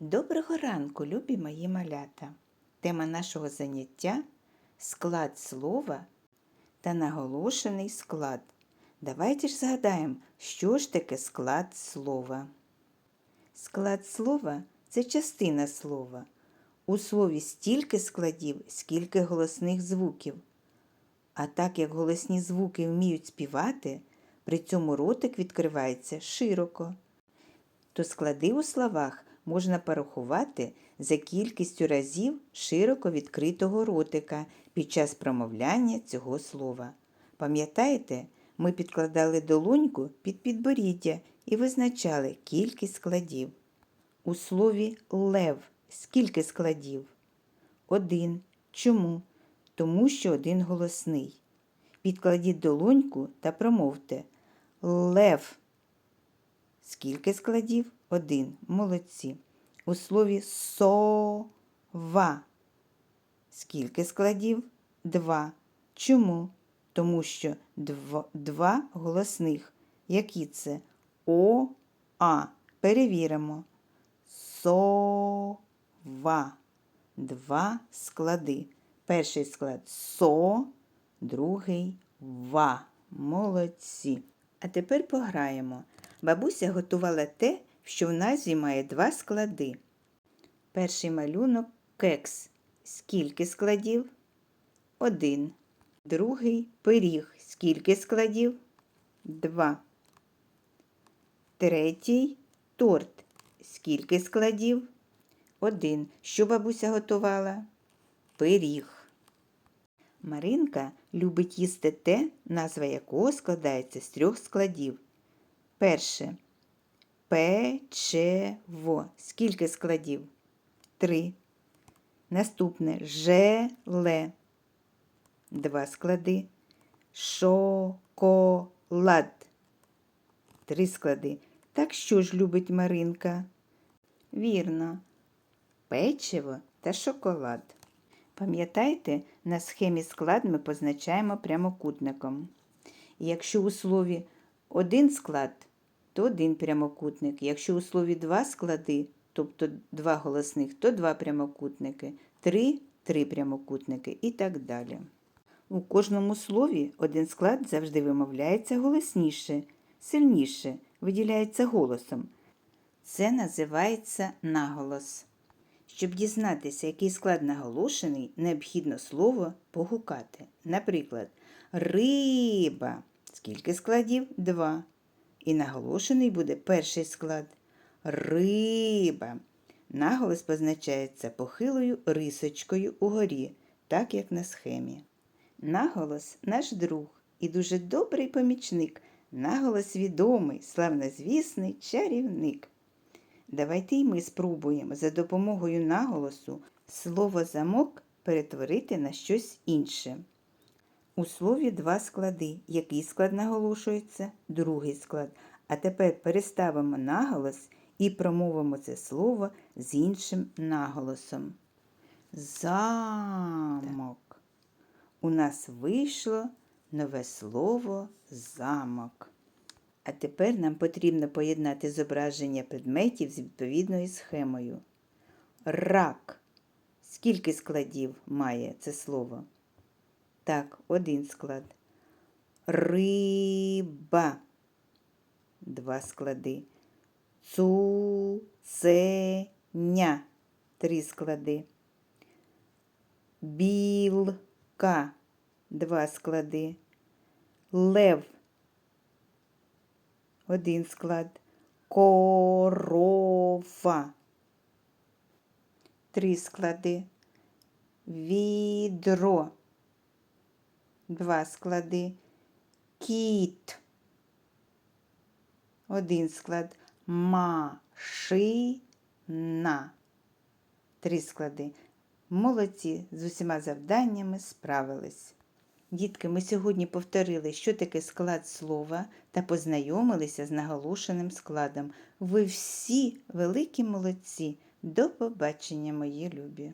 Доброго ранку, любі мої малята! Тема нашого заняття склад слова та наголошений склад. Давайте ж згадаємо, що ж таке склад слова. Склад слова це частина слова. У слові стільки складів, скільки голосних звуків. А так як голосні звуки вміють співати, при цьому ротик відкривається широко то склади у словах можна порахувати за кількістю разів широко відкритого ротика під час промовляння цього слова. Пам'ятаєте, ми підкладали долоньку під підборіддя і визначали кількість складів. У слові лев скільки складів? Один. Чому? Тому що один голосний. Підкладіть долоньку та промовте Лев. Скільки складів? Один. Молодці. У слові сова. Скільки складів? Два. Чому? Тому що дв... два голосних. Які це? О, А. Перевіримо. Сова. Два склади. Перший склад со, другий ва. Молодці. А тепер пограємо. Бабуся готувала те, що в назві має два склади. Перший малюнок кекс. Скільки складів? Один. Другий пиріг. Скільки складів? Два. Третій торт. Скільки складів? Один. Що бабуся готувала? Пиріг. Маринка любить їсти те, назва якого складається з трьох складів. Перше. Печево. Скільки складів? Три. Наступне желе. Два склади. Шоколад. Три склади. Так що ж любить Маринка? Вірно. Печиво та шоколад. Пам'ятаєте, на схемі склад ми позначаємо прямокутником. І якщо у слові один склад, то один прямокутник. Якщо у слові два склади, тобто два голосних, то два прямокутники, три три прямокутники і так далі. У кожному слові один склад завжди вимовляється голосніше, сильніше, виділяється голосом. Це називається наголос. Щоб дізнатися, який склад наголошений, необхідно слово погукати. Наприклад, риба. Скільки складів? Два. І наголошений буде перший склад. Риба. Наголос позначається похилою рисочкою угорі, так як на схемі. Наголос наш друг і дуже добрий помічник. Наголос відомий, славнозвісний чарівник. Давайте й ми спробуємо за допомогою наголосу слово замок перетворити на щось інше. У слові два склади. Який склад наголошується? Другий склад. А тепер переставимо наголос і промовимо це слово з іншим наголосом. Замок. У нас вийшло нове слово замок. А тепер нам потрібно поєднати зображення предметів з відповідною схемою. Рак. Скільки складів має це слово? Так, один склад. Риба. Два склади. Цуценя. Три склади. Білка. Два склади. Лев. Один склад. Корова. Три склади. Відро. Два склади. Кіт. Один склад. Машина. Три склади. Молодці з усіма завданнями справились. Дітки, ми сьогодні повторили, що таке склад слова та познайомилися з наголошеним складом. Ви всі великі молодці. До побачення, мої любі!